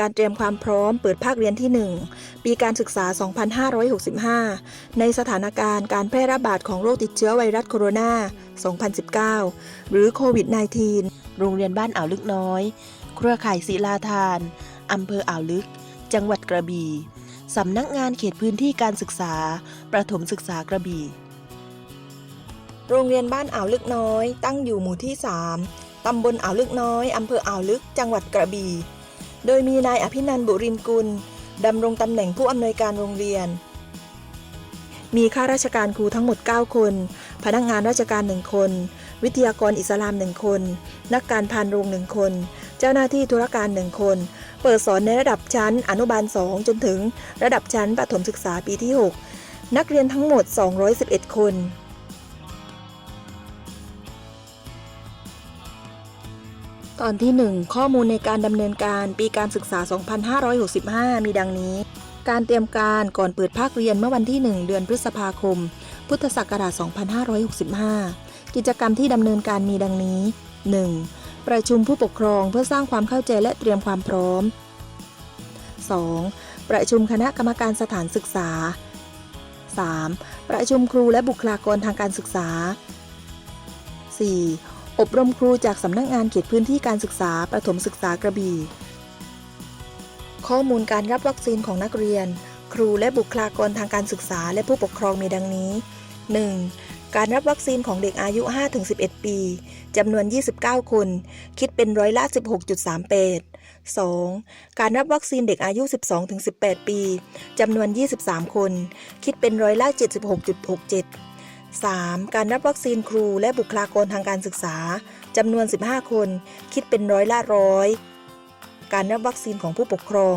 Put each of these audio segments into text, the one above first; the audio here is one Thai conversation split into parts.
การเตรียมความพร้อมเปิดภาคเรียนที่ 1 ปีการศึกษา 2565 ในสถานการณ์การแพร่ระบาดของโรคติดเชื้อไวรัสโคโรนา 2019 หรือโควิด -19 โรงเรียนบ้านอ่าวลึกน้อย เครือข่ายศิลาทาน อำเภออ่าวลึก จังหวัดกระบี่ สำนักงานเขตพื้นที่การศึกษา ประถมศึกษากระบี่ โรงเรียนบ้านอ่าวลึกน้อย ตั้งอยู่หมู่ที่ 3ตำบลอ่าวลึกน้อย อำเภออ่าวลึก จังหวัดกระบี่ โดยมีนายอภินันบุรินกุลดำรงตำแหน่งผู้อำนวยการโรงเรียน มีข้าราชการครูทั้งหมด 9 คน พนักงานราชการ1คน วิทยากรอิสลาม1คน นักการพานโรง1คน เจ้าหน้าที่ธุรการ1คน เปิดสอนในระดับชั้นอนุบาล 2 จนถึง ระดับชั้นประถมศึกษาปีที่ 6 นักเรียนทั้งหมด 211 คน ตอนที่ 1 ข้อมูลในการดำเนินการปีการศึกษา 2565 มีดังนี้ การเตรียมการก่อนเปิดภาคเรียนเมื่อวันที่ 1 เดือนพฤษภาคม พุทธศักราช 2565 กิจกรรมที่ดำเนินการมีดังนี้ 1. ประชุมผู้ปกครองเพื่อสร้างความเข้าใจและเตรียมความพร้อม 2. ประชุมคณะกรรมการสถานศึกษา 3. ประชุมครูและบุคลากรทางการศึกษา 4. อบรมครูจากสำนักงานเขตพื้นที่การศึกษาประถมศึกษากระบี่ ข้อมูลการรับวัคซีนของนักเรียน ครูและบุคลากรทางการศึกษาและผู้ปกครองมีดังนี้ 1. การรับวัคซีนของเด็กอายุ 5-11 ปี จำนวน 29 คน คิดเป็นร้อยละ 16.38 2. การรับวัคซีนเด็กอายุ 12-18 ปี จำนวน 23 คน คิดเป็นร้อยละ 76.67 3. การรับวัคซีนครูและบุคลากรทางการศึกษาจำนวน 15 คน คิดเป็นร้อยละร้อย การรับวัคซีนของผู้ปกครอง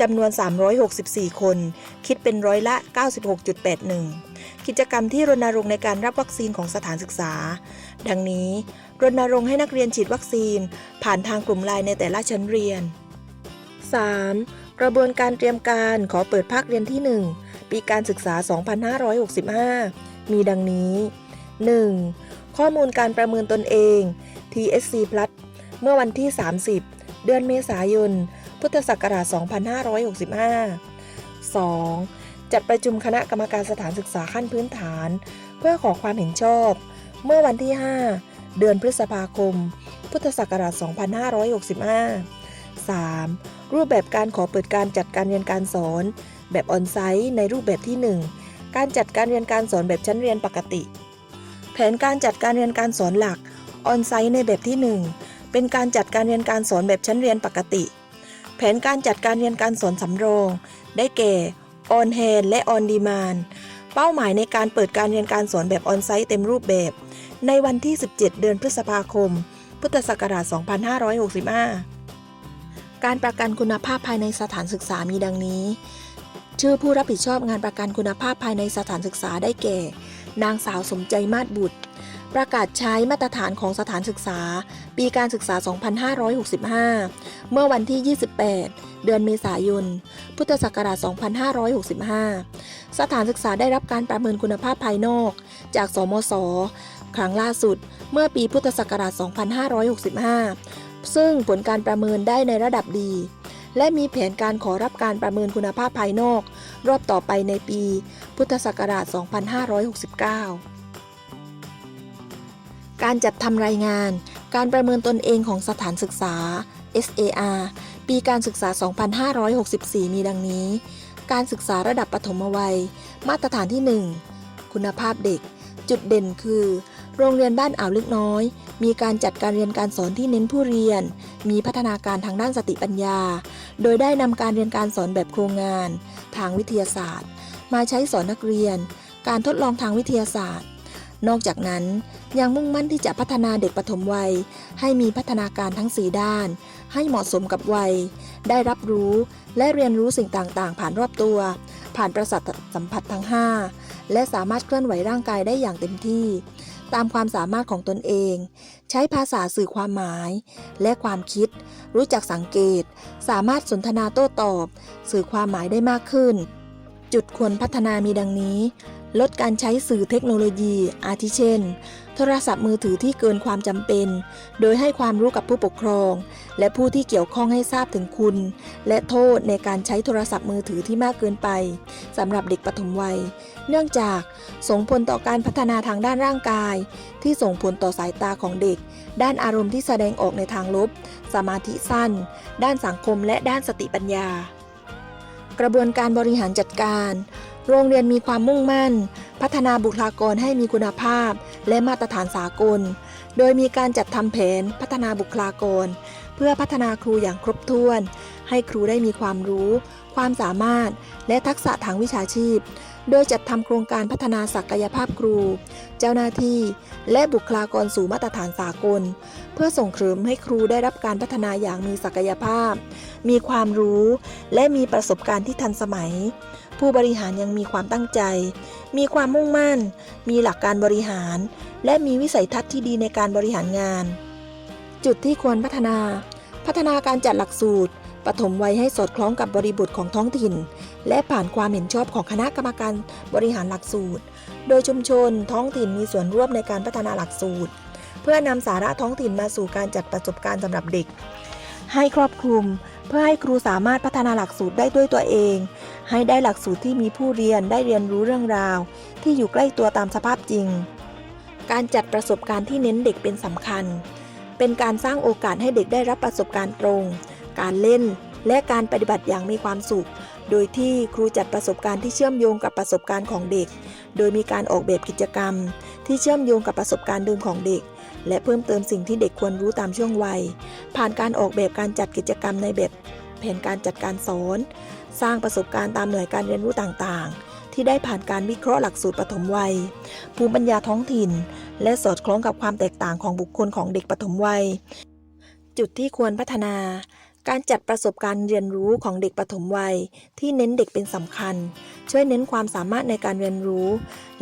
จำนวน 364 คน คิดเป็นร้อยละ 96.81 กิจกรรมที่รณรงค์ในการรับวัคซีนของสถานศึกษา ดังนี้ รณรงค์ให้นักเรียนฉีดวัคซีน ผ่านทางกลุ่มไลน์ในแต่ละชั้นเรียน 3. กระบวนการเตรียมการขอเปิดภาคเรียนที่ 1 ปีการศึกษา 2565 มีดังนี้ 1. ข้อมูลการประเมินตนเอง TSC Plus เมื่อวันที่ 30 เดือนเมษายน พุทธศักราช 2565 2. จัดประชุมคณะกรรมการสถานศึกษาขั้นพื้นฐาน เพื่อขอความเห็นชอบ เมื่อวันที่ 5 เดือนพฤษภาคม พุทธศักราช 2565 3. รูปแบบการขอเปิดการจัดการเรียนการสอน แบบออนไซต์ในรูปแบบที่ 1 การจัดการเรียนการสอนแบบชั้นเรียนปกติ แผนการจัดการเรียนการสอนหลักออนไซต์ในแบบที่ 1 เป็นการจัดการเรียนการสอนแบบชั้นเรียนปกติ แผนการจัดการเรียนการสอนสำรองได้แก่ออนแฮนและออนดีมานเป้าหมายในการเปิดการเรียนการสอนแบบออนไซต์เต็มรูปแบบ ในวันที่ 17 เดือนพฤษภาคม พุทธศักราช 2565 การประกันคุณภาพภายในสถานศึกษามีดังนี้ ชื่อผู้รับผิดชอบงานประกันคุณภาพภายในสถานศึกษาได้แก่ นางสาวสมใจมาศบุตร ประกาศใช้มาตรฐานของสถานศึกษา ปีการศึกษา 2565 เมื่อวันที่ 28 เดือนเมษายน พุทธศักราช 2565 สถานศึกษาได้รับการประเมินคุณภาพภายนอก จาก สมศครั้งล่าสุด เมื่อปีพุทธศักราช 2565 ซึ่งผลการประเมินได้ในระดับดี และมีแผนการขอรับการประเมินคุณภาพภายนอก รอบต่อไปในปี พุทธศักราช 2569 การจัดทำรายงาน การประเมินตนเองของสถานศึกษา SAR ปีการศึกษา 2564 มีดังนี้ การศึกษาระดับปฐมวัย มาตรฐานที่ 1 คุณภาพเด็ก จุดเด่นคือ โรงเรียนบ้านอ่าวลึกน้อย มีการจัดการเรียนการสอนที่เน้นผู้เรียน มีพัฒนาการทางด้านสติปัญญา โดยได้นำการเรียนการสอนแบบโครงงาน ทางวิทยาศาสตร์ มาใช้สอนนักเรียน การทดลองทางวิทยาศาสตร์ นอกจากนั้นยังมุ่งมั่นที่จะพัฒนาเด็กปฐมวัย ให้มีพัฒนาการทั้ง 4 ด้าน ให้เหมาะสมกับวัย ได้รับรู้และเรียนรู้สิ่งต่างๆ ผ่านรอบตัว ผ่านประสาทสัมผัสทั้ง 5 และสามารถเคลื่อนไหวร่างกายได้อย่างเต็มที่ ตามความสามารถของตนเอง ใช้ภาษาสื่อความหมาย และความคิด รู้จักสังเกต สามารถสนทนาโต้ตอบ สื่อความหมายได้มากขึ้น จุดควรพัฒนามีดังนี้ ลดการใช้สื่อเทคโนโลยี อาทิเช่น ทรศัพท์มือถือที่เกินความจำเป็น โดยให้ความรู้กับผู้ปกครอง และผู้ที่เกี่ยวข้องให้ทราบถึงคุณ และโทษในการใช้โทรศัพท์มือถือที่มากเกินไปสำหรับเด็กปฐมวัย เนื่องจากส่งผลต่อการพัฒนาทางด้านร่างกาย ที่ส่งผลต่อสายตาของเด็ก ด้านอารมณ์ที่แสดงออกในทางลบ สมาธิสั้น ด้านสังคมและด้านสติปัญญา กระบวนการบริหารจัดการ โรงเรียนมีความมุ่งมั่น พัฒนาบุคลากรให้มีคุณภาพ และมาตรฐานสากล โดยมีการจัดทำแผนพัฒนาบุคลากร เพื่อพัฒนาครูอย่างครบถ้วน ให้ครูได้มีความรู้ ความสามารถ และทักษะทางวิชาชีพ โดยจัดทำโครงการพัฒนาศักยภาพครู เจ้าหน้าที่ และบุคลากรสู่มาตรฐานสากล เพื่อส่งเสริมให้ครูได้รับการพัฒนาอย่างมีศักยภาพ มีความรู้ และมีประสบการณ์ที่ทันสมัย ผู้บริหารยังมีความตั้งใจ มีความมุ่งมั่น มีหลักการบริหาร และมีวิสัยทัศน์ที่ดีในการบริหารงาน จุดที่ควรพัฒนา พัฒนาการจัดหลักสูตรปฐมวัยให้สอดคล้องกับบริบทของท้องถิ่น และผ่านความเห็นชอบของคณะกรรมการบริหารหลักสูตร โดยชุมชนท้องถิ่นมีส่วนร่วมในการพัฒนาหลักสูตร เพื่อนำสาระท้องถิ่นมาสู่การจัดประสบการณ์สำหรับเด็ก ให้ครอบคลุม เพื่อให้ครูสามารถพัฒนาหลักสูตรได้ด้วยตัวเอง ให้ได้หลักสูตรที่มีผู้เรียนได้เรียนรู้เรื่องราว ที่อยู่ใกล้ตัวตามสภาพจริง การจัดประสบการณ์ที่เน้นเด็กเป็นสำคัญ เป็นการสร้างโอกาสให้เด็กได้รับประสบการณ์ตรง การเล่น และการปฏิบัติอย่างมีความสุข โดยที่ครูจัดประสบการณ์ที่เชื่อมโยงกับประสบการณ์ของเด็ก โดยมีการออกแบบกิจกรรม ที่เชื่อมโยงกับประสบการณ์เดิมของเด็ก และเพิ่มเติมสิ่งที่เด็กควรรู้ตามช่วงวัย ผ่านการออกแบบการจัดกิจกรรมในแบบแผนการจัดการสอน สร้างประสบการณ์ตามหน่วยการเรียนรู้ต่างๆ ที่ได้ผ่านการวิเคราะห์หลักสูตรปฐมวัย ภูมิปัญญาท้องถิ่น และสอดคล้องกับความแตกต่างของบุคคลของเด็กปฐมวัย จุดที่ควรพัฒนาการจัดประสบการณ์เรียนรู้ของเด็กปฐมวัย ที่เน้นเด็กเป็นสำคัญ ช่วยเน้นความสามารถในการเรียนรู้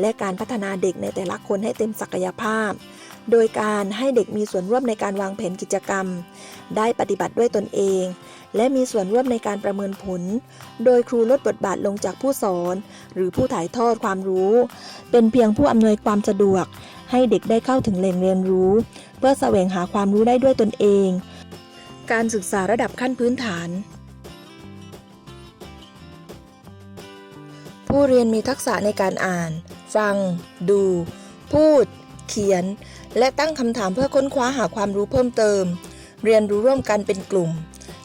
และการพัฒนาเด็กในแต่ละคนให้เต็มศักยภาพ โดยการให้เด็กมีส่วนร่วมในการวางแผนกิจกรรม ได้ปฏิบัติด้วยตนเอง และมีส่วนร่วมในการประเมินผล โดยครูลดบทบาทลงจากผู้สอน หรือผู้ถ่ายทอดความรู้ เป็นเพียงผู้อำนวยความสะดวก ให้เด็กได้เข้าถึงแหล่งเรียนรู้ เพื่อแสวงหาความรู้ได้ด้วยตนเอง การศึกษาระดับขั้นพื้นฐาน ผู้เรียนมีทักษะในการอ่าน ฟัง ดู พูด เขียน และตั้งคำถามเพื่อค้นคว้าหาความรู้เพิ่มเติม เรียนรู้ร่วมกันเป็นกลุ่ม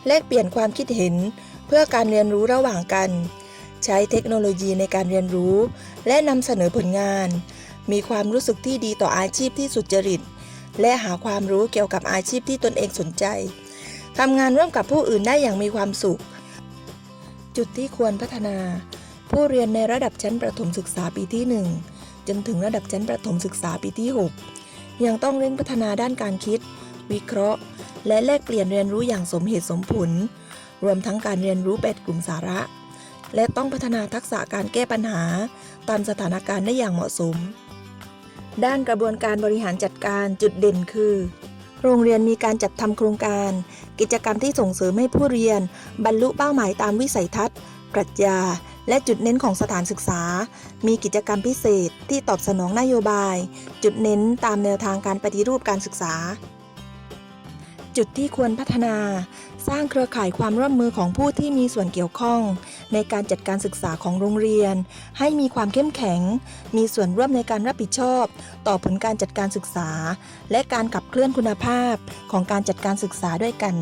แลกเปลี่ยนความคิดเห็น เพื่อการเรียนรู้ระหว่างกัน ใช้เทคโนโลยีในการเรียนรู้ และนำเสนอผลงาน มีความรู้สึกที่ดีต่ออาชีพที่สุจริต และหาความรู้เกี่ยวกับอาชีพที่ตนเองสนใจทำงานร่วมกับผู้อื่นได้อย่างมีความสุข จุดที่ควรพัฒนา ผู้เรียนในระดับชั้นประถมศึกษาปีที่ 1 จนถึงระดับชั้นประถมศึกษาปีที่ 6 ยังต้องเร่งพัฒนาด้านการคิด วิเคราะห์ และแลกเปลี่ยนเรียนรู้อย่างสมเหตุสมผล รวมทั้งการเรียนรู้แปดกลุ่มสาระ และต้องพัฒนาทักษะการแก้ปัญหา ตามสถานการณ์ได้อย่างเหมาะสม ด้านกระบวนการบริหารจัดการจุดเด่นคือ โรงเรียนมีการจัดทำโครงการ กิจกรรมที่ส่งเสริมให้ผู้เรียน บรรลุเป้าหมายตามวิสัยทัศน์ ปรัชญา และจุดเน้นของสถานศึกษา มีกิจกรรมพิเศษที่ตอบสนองนโยบาย จุดเน้นตามแนวทางการปฏิรูปการศึกษา จุดที่ควรพัฒนา สร้างเครือข่ายความร่วมมือของผู้ที่มีส่วนเกี่ยวข้อง ในการจัดการศึกษาของโรงเรียน ให้มีความเข้มแข็ง มีส่วนร่วมในการรับผิดชอบ ต่อผลการจัดการศึกษา และการขับเคลื่อนคุณภาพของการจัดการศึกษาด้วยกัน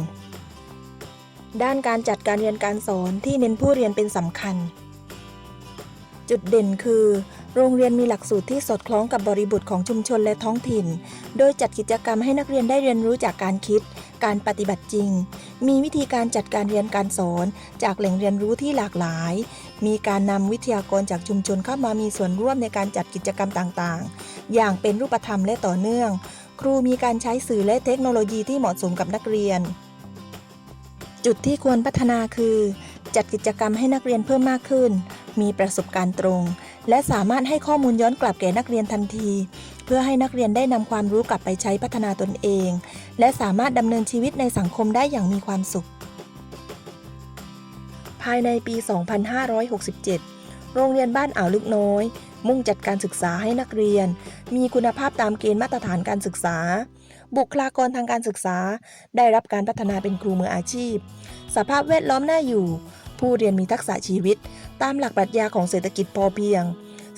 ด้านการจัดการเรียนการสอนที่เน้นผู้เรียนเป็นสำคัญ จุดเด่นคือโรงเรียนมีหลักสูตรที่สอดคล้องกับบริบทของชุมชนและท้องถิ่น โดยจัดกิจกรรมให้นักเรียนได้เรียนรู้จากการคิด การปฏิบัติจริง มีวิธีการจัดการเรียนการสอนจากแหล่งเรียนรู้ที่หลากหลาย มีการนำวิทยากรจากชุมชนเข้ามามีส่วนร่วมในการจัดกิจกรรมต่างๆ อย่างเป็นรูปธรรมและต่อเนื่อง ครูมีการใช้สื่อและเทคโนโลยีที่เหมาะสมกับนักเรียน จุดที่ควรพัฒนาคือ จัดกิจกรรมให้นักเรียนเพิ่มมากขึ้น มีประสบการณ์ตรง และสามารถให้ข้อมูลย้อนกลับแก่นักเรียนทันที เพื่อให้นักเรียนได้นำความรู้กลับไปใช้พัฒนาตนเอง และสามารถดำเนินชีวิตในสังคมได้อย่างมีความสุข ภายในปี 2567 โรงเรียนบ้านอ่าวลึกน้อย มุ่งจัดการศึกษาให้นักเรียน มีคุณภาพตามเกณฑ์มาตรฐานการศึกษา บุคลากรทางการศึกษา ได้รับการพัฒนาเป็นครูมืออาชีพ สภาพแวดล้อมน่าอยู่ ผู้เรียนมีทักษะชีวิต ตามหลักปรัชญาของเศรษฐกิจพอเพียง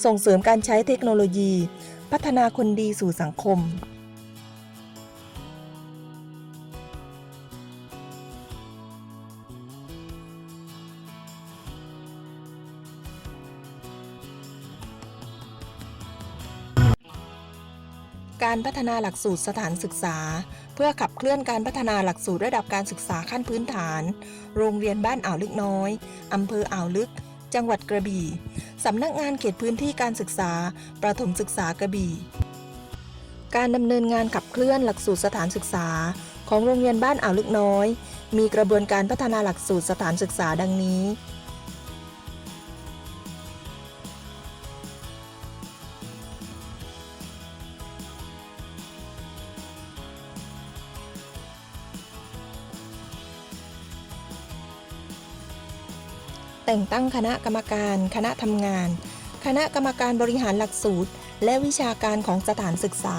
ส่งเสริมการใช้เทคโนโลยี พัฒนาคนดีสู่สังคม การพัฒนาหลักสูตรสถานศึกษา เพื่อขับเคลื่อนการพัฒนาหลักสูตรระดับการศึกษาขั้นพื้นฐาน โรงเรียนบ้านอ่าวลึกน้อยอำเภออ่าวลึก จังหวัดกระบี่สำนักงานเขตพื้นที่การศึกษา ประถมศึกษากระบี่ การดำเนินงานขับเคลื่อนหลักสูตรสถานศึกษา ของโรงเรียนบ้านอ่าวลึกน้อย มีกระบวนการพัฒนาหลักสูตรสถานศึกษาดังนี้ แต่งตั้งคณะกรรมการ คณะทำงาน คณะกรรมการบริหารหลักสูตร และวิชาการของสถานศึกษา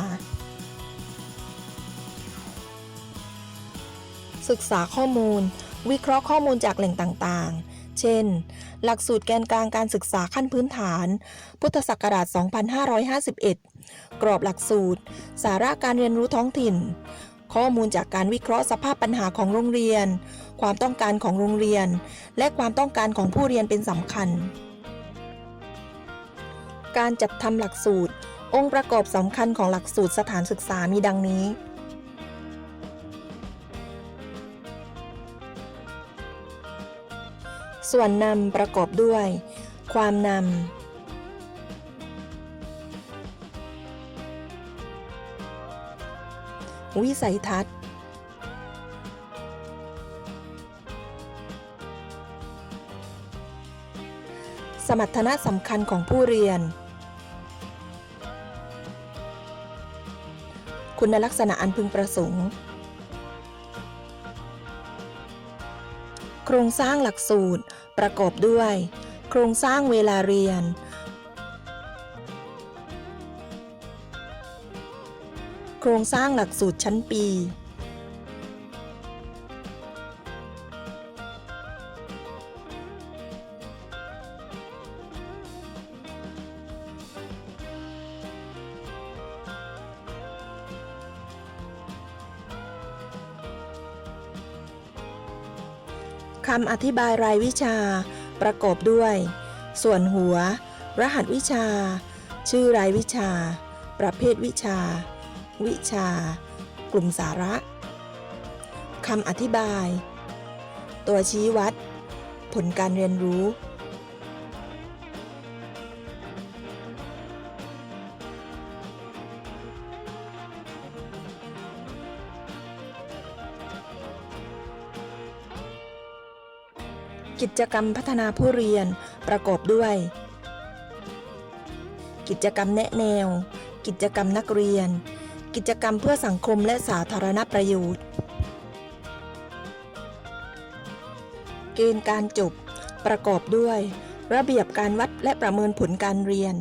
ศึกษาข้อมูล วิเคราะห์ข้อมูลจากแหล่งต่างๆ เช่น หลักสูตรแกนกลางการศึกษาขั้นพื้นฐาน พุทธศักราช 2551 กรอบหลักสูตร สาระการเรียนรู้ท้องถิ่น ข้อมูลจากการวิเคราะห์สภาพปัญหาของโรงเรียน ความต้องการของโรงเรียน และความต้องการของผู้เรียนเป็นสำคัญ การจัดทำหลักสูตร องค์ประกอบสำคัญของหลักสูตรสถานศึกษามีดังนี้ ส่วนนำประกอบด้วย ความนำ วิสัยทัศน์ สมรรถนะสำคัญของผู้เรียน คุณลักษณะอันพึงประสงค์ โครงสร้างหลักสูตรประกอบด้วย โครงสร้างเวลาเรียน ครงสร้างหลักสูตรชั้นปี คำอธิบายรายวิชา ประกอบด้วย ส่วนหัว รหัสวิชา ชื่อรายวิชา ประเภทวิชา วิชา กลุ่มสาระคำอธิบาย ตัวชี้วัด ผลการเรียนรู้ กิจกรรมพัฒนาผู้เรียนประกอบด้วย กิจกรรมแนะแนว กิจกรรมนักเรียน กิจกรรมเพื่อสังคมและสาธารณประโยชน์ เกณฑ์การจบประกอบด้วย ระเบียบการวัดและประเมินผลการเรียน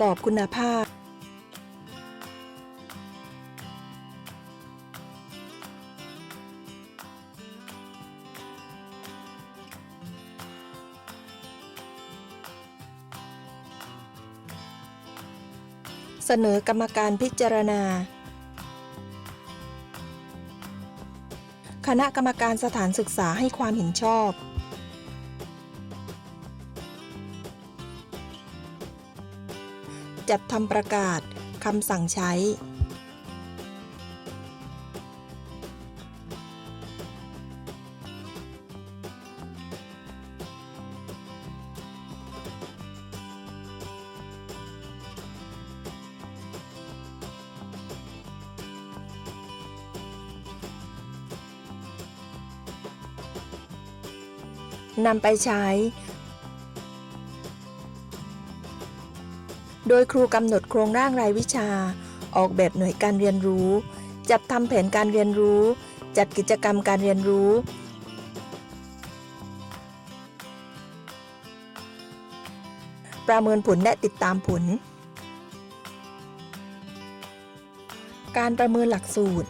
สอบคุณภาพ เสนอกรรมการพิจารณา คณะกรรมการสถานศึกษาให้ความเห็นชอบ จัดทำประกาศคำสั่งใช้ นำไปใช้ โดยครูกำหนดโครงร่างรายวิชา ออกแบบหน่วยการเรียนรู้ จัดทำแผนการเรียนรู้ จัดกิจกรรมการเรียนรู้ ประเมินผลและติดตามผล การประเมินหลักสูตร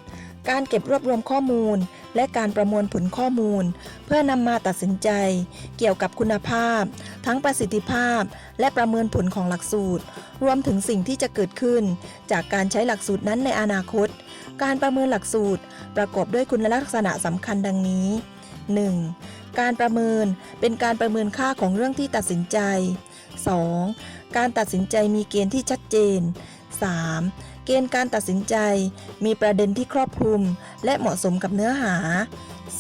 การเก็บรวบรวมข้อมูล และการประมวลผลข้อมูล เพื่อนำมาตัดสินใจ เกี่ยวกับคุณภาพ ทั้งประสิทธิภาพ และประเมินผลของหลักสูตร รวมถึงสิ่งที่จะเกิดขึ้น จากการใช้หลักสูตรนั้นในอนาคต การประเมินหลักสูตร ประกอบด้วยคุณลักษณะสำคัญดังนี้ 1. การประเมินเป็นการประเมินค่าของเรื่องที่ตัดสินใจ 2. การตัดสินใจมีเกณฑ์ที่ชัดเจน 3. เกณฑ์การตัดสินใจ มีประเด็นที่ครอบคลุม และเหมาะสมกับเนื้อหา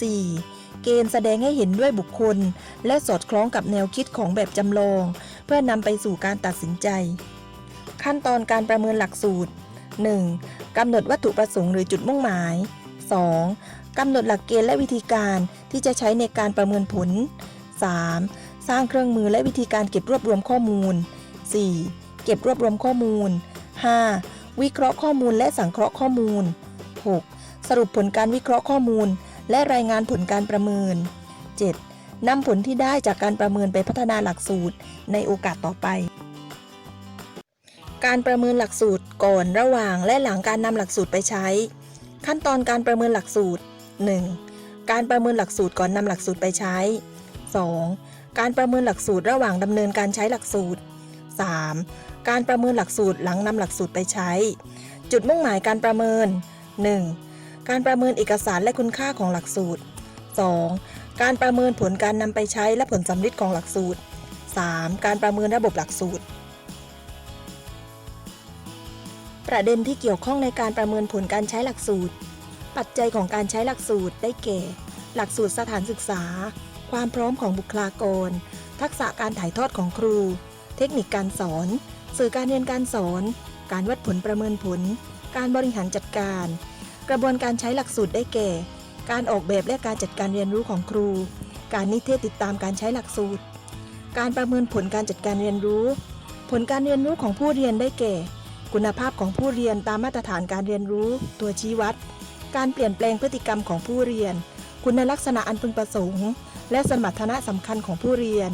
4. เกณฑ์แสดงให้เห็นด้วยบุคคล และสอดคล้องกับแนวคิดของแบบจำลอง พื่อนำไปสู่การตัดสินใจ ขั้นตอนการประเมินหลักสูตร 1. กำหนดวัตถุประสงค์หรือจุดมุ่งหมาย 2. กำหนดหลักเกณฑ์และวิธีการที่จะใช้ในการประเมินผล 3. สร้างเครื่องมือและวิธีการเก็บรวบรวมข้อมูล 4. เก็บรวบรวมข้อมูล 5. วิเคราะห์ข้อมูลและสังเคราะห์ข้อมูล 6. สรุปผลการวิเคราะห์ข้อมูล และรายงานผลการประเมิน 7. นำผลที่ได้จากการประเมินไปพัฒนาหลักสูตรในโอกาสต่อไป การประเมินหลักสูตรก่อนระหว่างและหลังการนำหลักสูตรไปใช้ ขั้นตอนการประเมินหลักสูตร 1. การประเมินหลักสูตรก่อนนำหลักสูตรไปใช้ 2. การประเมินหลักสูตรระหว่างดำเนินการใช้หลักสูตร 3. การประเมินหลักสูตรหลังนำหลักสูตรไปใช้ จุดมุ่งหมายการประเมิน 1. การประเมินเอกสารและคุณค่าของหลักสูตร 2. การประเมินผลการนำไปใช้และผลสำลิดของหลักสูตร 3. การประเมินระบบหลักสูตร ประเด็นที่เกี่ยวข้องในการประเมินผลการใช้หลักสูตร ปัจจัยของการใช้หลักสูตรได้แก่ หลักสูตรสถานศึกษา ความพร้อมของบุคลากร ทักษะการถ่ายทอดของครู เทคนิคการสอน สื่อการเรียนการสอน การวัดผลประเมินผล การบริหารจัดการ กระบวนการใช้หลักสูตรได้แก่ การออกแบบและการจัดการเรียนรู้ของครู การนิเทศติดตามการใช้หลักสูตร การประเมินผลการจัดการเรียนรู้ ผลการเรียนรู้ของผู้เรียนได้แก่ คุณภาพของผู้เรียนตามมาตรฐานการเรียนรู้ ตัวชี้วัด การเปลี่ยนแปลงพฤติกรรมของผู้เรียน คุณลักษณะอันพึงประสงค์ และสมรรถนะสำคัญของผู้เรียน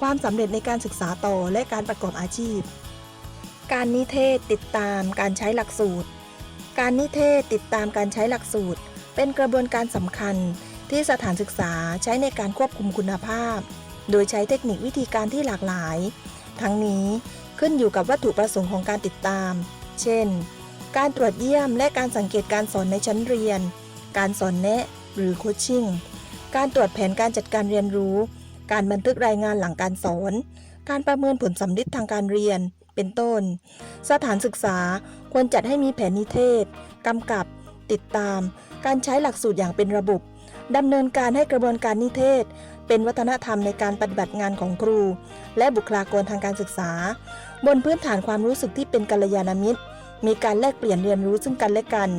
ความสำเร็จในการศึกษาต่อและการประกอบอาชีพ การนิเทศติดตามการใช้หลักสูตร การนิเทศติดตามการใช้หลักสูตร เป็นกระบวนการสำคัญที่สถานศึกษาใช้ในการควบคุมคุณภาพ โดยใช้เทคนิควิธีการที่หลากหลาย ทั้งนี้ขึ้นอยู่กับวัตถุประสงค์ของการติดตาม เช่น การตรวจเยี่ยมและการสังเกตการสอนในชั้นเรียน การสอนแนะหรือโคชชิ่ง การตรวจแผนการจัดการเรียนรู้ การบันทึกรายงานหลังการสอน การประเมินผลสำลิดทางการเรียน เป็นต้น สถานศึกษาควรจัดให้มีแผนนิเทศ กำกับ ติดตาม การใช้หลักสูตรอย่างเป็นระบบดำเนินการให้กระบวนการนิเทศ เป็นวัฒนธรรมในการปฏิบัติงานของครู และบุคลากรทางการศึกษา บนพื้นฐานความรู้สึกที่เป็นกัลยาณมิตร มีการแลกเปลี่ยนเรียนรู้ซึ่งกันและกัน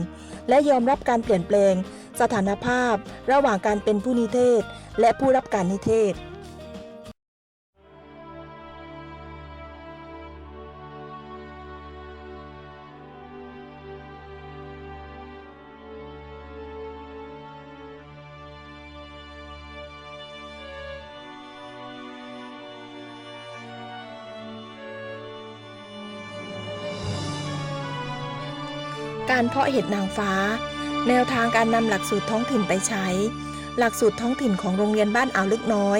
และยอมรับการเปลี่ยนแปลง สถานภาพ ระหว่างการเป็นผู้นิเทศ และผู้รับการนิเทศ การเพาะเห็ดนางฟ้า แนวทางการนำหลักสูตรท้องถิ่นไปใช้ หลักสูตรท้องถิ่นของโรงเรียนบ้านอ่าวลึกน้อย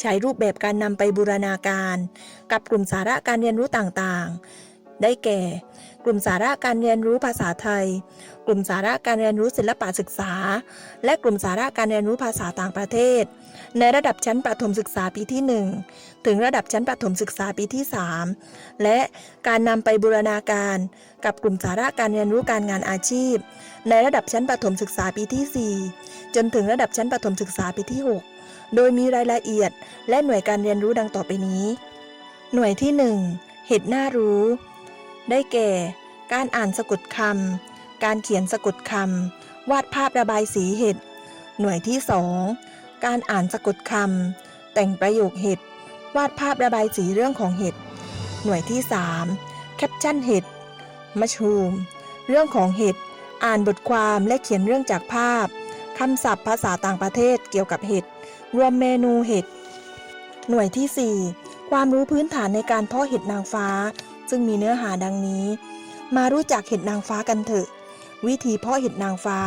ใช้รูปแบบการนำไปบูรณาการ กับกลุ่มสาระการเรียนรู้ต่างๆ ได้แก่ กลุ่มสาระการเรียนรู้ภาษาไทย กลุ่มสาระการเรียนรู้ศิลปะศึกษา และกลุ่มสาระการเรียนรู้ภาษาต่างประเทศ ในระดับชั้นประถมศึกษาปีที่ 1 ถึงระดับชั้นประถมศึกษาปีที่ 3 และการนำไปบูรณาการ กับกลุ่มสาระการเรียนรู้การงานอาชีพ ในระดับชั้นประถมศึกษาปีที่ 4 จนถึงระดับชั้นประถมศึกษาปีที่ 6 โดยมีรายละเอียด และหน่วยการเรียนรู้ดังต่อไปนี้ หน่วยที่ 1 เห็ดน่ารู้ ได้แก่ การอ่านสะกดคำการเขียนสะกดคำวาดภาพระบายสีเห็ดหน่วยที่ 2 การอ่านสะกดคำแต่งประโยคเห็ด วาดภาพระบายสีเรื่องของเห็ด หน่วยที่ 3 แคปชั่นเห็ดมัชรูม เรื่องของเห็ด อ่านบทความและเขียนเรื่องจากภาพ คำศัพท์ภาษาต่างประเทศเกี่ยวกับเห็ด รวมเมนูเห็ด หน่วยที่ 4 ความรู้พื้นฐานในการเพาะเห็ดนางฟ้า ซึ่งมีเนื้อหาดังนี้ มารู้จักเห็ดนางฟ้ากันเถอะ วิธีเพาะเห็ดนางฟ้า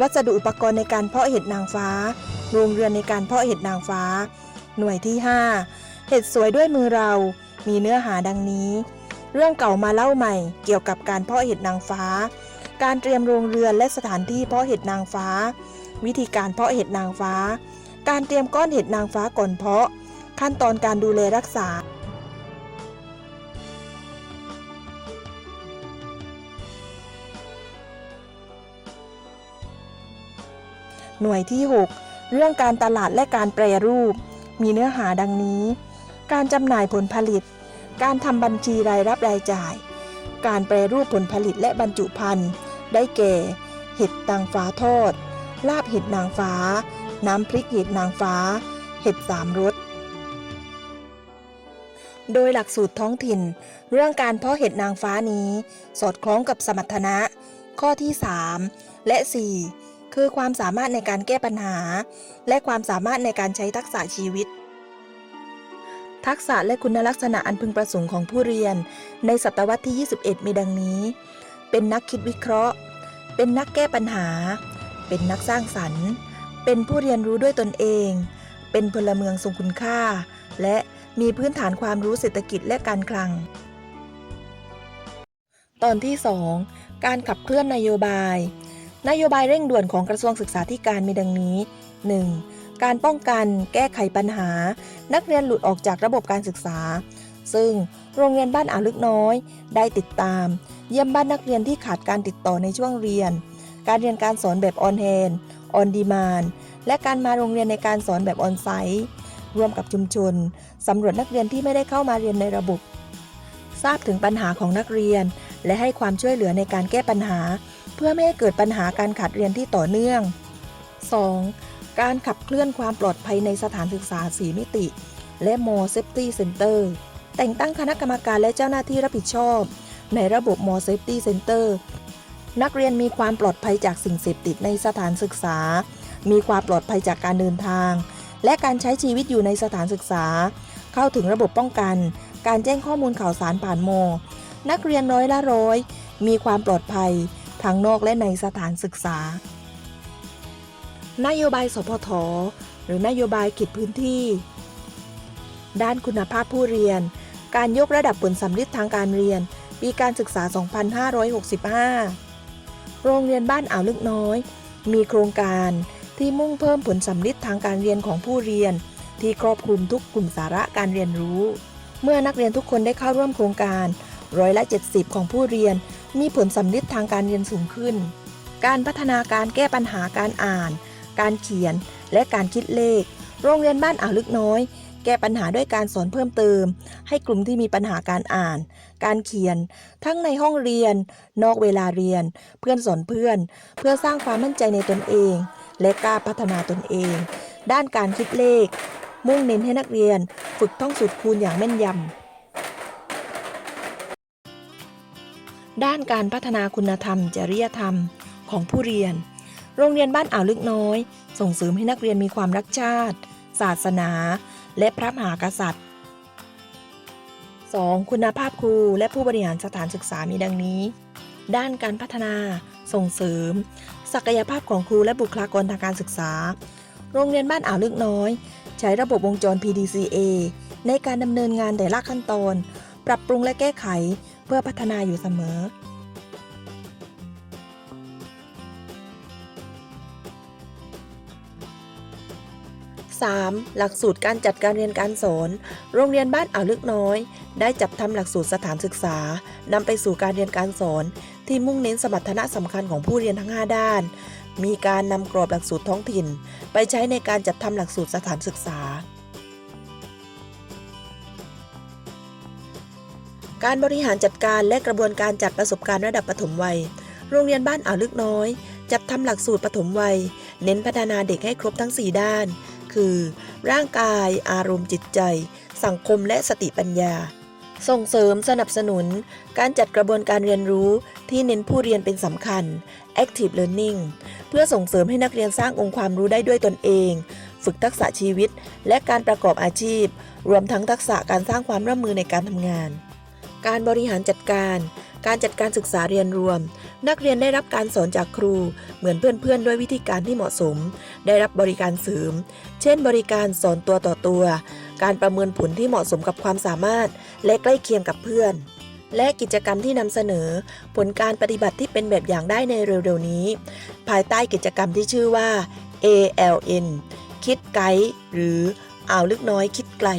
วัสดุอุปกรณ์ในการเพาะเห็ดนางฟ้า โรงเรือนในการเพาะเห็ดนางฟ้า หน่วยที่ 5 เห็ดสวยด้วยมือเรา มีเนื้อหาดังนี้ เรื่องเก่ามาเล่าใหม่ เกี่ยวกับการเพาะเห็ดนางฟ้า การเตรียมโรงเรือนและสถานที่เพาะเห็ดนางฟ้า วิธีการเพาะเห็ดนางฟ้า การเตรียมก้อนเห็ดนางฟ้าก่อนเพาะ ขั้นตอนการดูแลรักษาหน่วยที่ 6 เรื่องการตลาดและการแปรรูป มีเนื้อหาดังนี้ การจำหน่ายผลผลิต การทำบัญชีรายรับรายจ่าย การแปรรูปผลผลิตและบรรจุภัณฑ์ ได้แก่ เห็ดนางฟ้าทอด ลาบเห็ดนางฟ้า น้ำพริกเห็ดนางฟ้า เห็ดสามรสโดยหลักสูตรท้องถิ่น เรื่องการเพาะเห็ดนางฟ้านี้ สอดคล้องกับสมรรถนะ ข้อที่ 3 และ 4 คือความสามารถในการแก้ปัญหา และความสามารถในการใช้ทักษะชีวิต ทักษะและคุณลักษณะอันพึงประสงค์ของผู้เรียน ในศตวรรษที่ 21 มีดังนี้ เป็นนักคิดวิเคราะห์ เป็นนักแก้ปัญหา เป็นนักสร้างสรรค์ เป็นผู้เรียนรู้ด้วยตนเอง เป็นพลเมืองทรงคุณค่า และมีพื้นฐานความรู้เศรษฐกิจและการคลัง ตอนที่ 2 การขับเคลื่อนนโยบาย นโยบายเร่งด่วนของกระทรวงศึกษาธิการมีดังนี้ 1. การป้องกัน แก้ไขปัญหา นักเรียนหลุดออกจากระบบการศึกษา ซึ่งโรงเรียนบ้านอ่าวลึกน้อย ได้ติดตาม เยี่ยมบ้านนักเรียนที่ขาดการติดต่อในช่วงเรียน การเรียนการสอนแบบออนแฮนออนดีมานและการมาโรงเรียนในการสอนแบบออนไซต์ร่วมกับชุมชนสำรวจนักเรียนที่ไม่ได้เข้ามาเรียนในระบบ ทราบถึงปัญหาของนักเรียน และให้ความช่วยเหลือในการแก้ปัญหา พื่อไม่ให้เกิดปัญหาการขาดเรียนที่ต่อเนื่อง 2. การขับเคลื่อนความปลอดภัยในสถานศึกษา 4 มิติ และ More Safety Center แต่งตั้งคณะกรรมการและเจ้าหน้าที่รับผิดชอบ ในระบบ More Safety Center นักเรียนมีความปลอดภัยจากสิ่งเสพติดในสถานศึกษา มีความปลอดภัยจากการเดินทาง และการใช้ชีวิตอยู่ในสถานศึกษา เข้าถึงระบบป้องกัน การแจ้งข้อมูลข่าวสารผ่านโมนักเรียนร้อยละร้อย มีความปลอดภัย ทั้งนอกและในสถานศึกษา นโยบายสพทหรือนโยบายเขตพื้นที่ ด้านคุณภาพผู้เรียน การยกระดับผลสำลิดทางการเรียน ปีการศึกษา 2565 โรงเรียนบ้านอ่าวลึกน้อย มีโครงการที่มุ่งเพิ่มผลสำลิดทางการเรียนของผู้เรียน ที่ครอบคลุมทุกกลุ่มสาระการเรียนรู้ เมื่อนักเรียนทุกคนได้เข้าร่วมโครงการร้อยละ 70 ของผู้เรียน มีผลสำลิดทางการเรียนสูงขึ้น การพัฒนาการแก้ปัญหาการอ่าน การเขียน และการคิดเลข โรงเรียนบ้านอ่าวลึกน้อย แก้ปัญหาด้วยการสอนเพิ่มเติม ให้กลุ่มที่มีปัญหาการอ่าน การเขียน ทั้งในห้องเรียน นอกเวลาเรียน เพื่อนสอนเพื่อน เพื่อสร้างความมั่นใจในตนเอง และกล้าพัฒนาตนเอง ด้านการคิดเลข มุ่งเน้นให้นักเรียน ฝึกท่องสูตรคูณอย่างแม่นยำ ด้านการพัฒนาคุณธรรม จริยธรรมของผู้เรียน โรงเรียนบ้านอ่าวลึกน้อย ส่งเสริมให้นักเรียนมีความรักชาติ ศาสนา และพระมหากษัตริย์ 2. คุณภาพครูและผู้บริหารสถานศึกษามีดังนี้ ด้านการพัฒนาส่งเสริม ศักยภาพของครูและบุคลากรทางการศึกษา โรงเรียนบ้านอ่าวลึกน้อย ใช้ระบบวงจร PDCA ในการดำเนินงานแต่ละขั้นตอน ปรับปรุงและแก้ไข พื่อพัฒนาอยู่เสมอ 3. หลักสูตรการจัดการเรียนการสอน โรงเรียนบ้านอ่าวลึกน้อย ได้จัดทำหลักสูตรสถานศึกษานำไปสู่การเรียนการสอน ที่มุ่งเน้นสมรรถนะสำคัญของผู้เรียนทั้ง 5 ด้าน มีการนำกรอบหลักสูตรท้องถิ่น ไปใช้ในการจัดทำหลักสูตรสถานศึกษา การบริหารจัดการและกระบวนการจัดประสบการณ์ระดับปฐมวัย โรงเรียนบ้านอ่าวลึกน้อย จัดทำหลักสูตรปฐมวัย เน้นพัฒนาเด็กให้ครบทั้ง 4 ด้าน คือ ร่างกาย อารมณ์จิตใจ สังคมและสติปัญญา ส่งเสริมสนับสนุน การจัดกระบวนการเรียนรู้ที่เน้นผู้เรียนเป็นสำคัญ active learning เพื่อส่งเสริมให้นักเรียนสร้างองค์ความรู้ได้ด้วยตนเอง ฝึกทักษะชีวิต และการประกอบอาชีพ รวมทั้งทักษะการสร้างความร่วมมือในการทำงาน การบริหารจัดการ การจัดการศึกษาเรียนรวม นักเรียนได้รับการสอนจากครู เหมือนเพื่อนๆ ด้วยวิธีการที่เหมาะสม ได้รับบริการเสริม เช่น บริการสอนตัวต่อตัว การประเมินผลที่เหมาะสมกับความสามารถ และใกล้เคียงกับเพื่อน และกิจกรรมที่นำเสนอ ผลการปฏิบัติที่เป็นแบบอย่างได้ในเร็วๆนี้ ภายใต้กิจกรรมที่ชื่อว่า ALN คิดไกด์หรืออ่าวลึกน้อยคิดไกล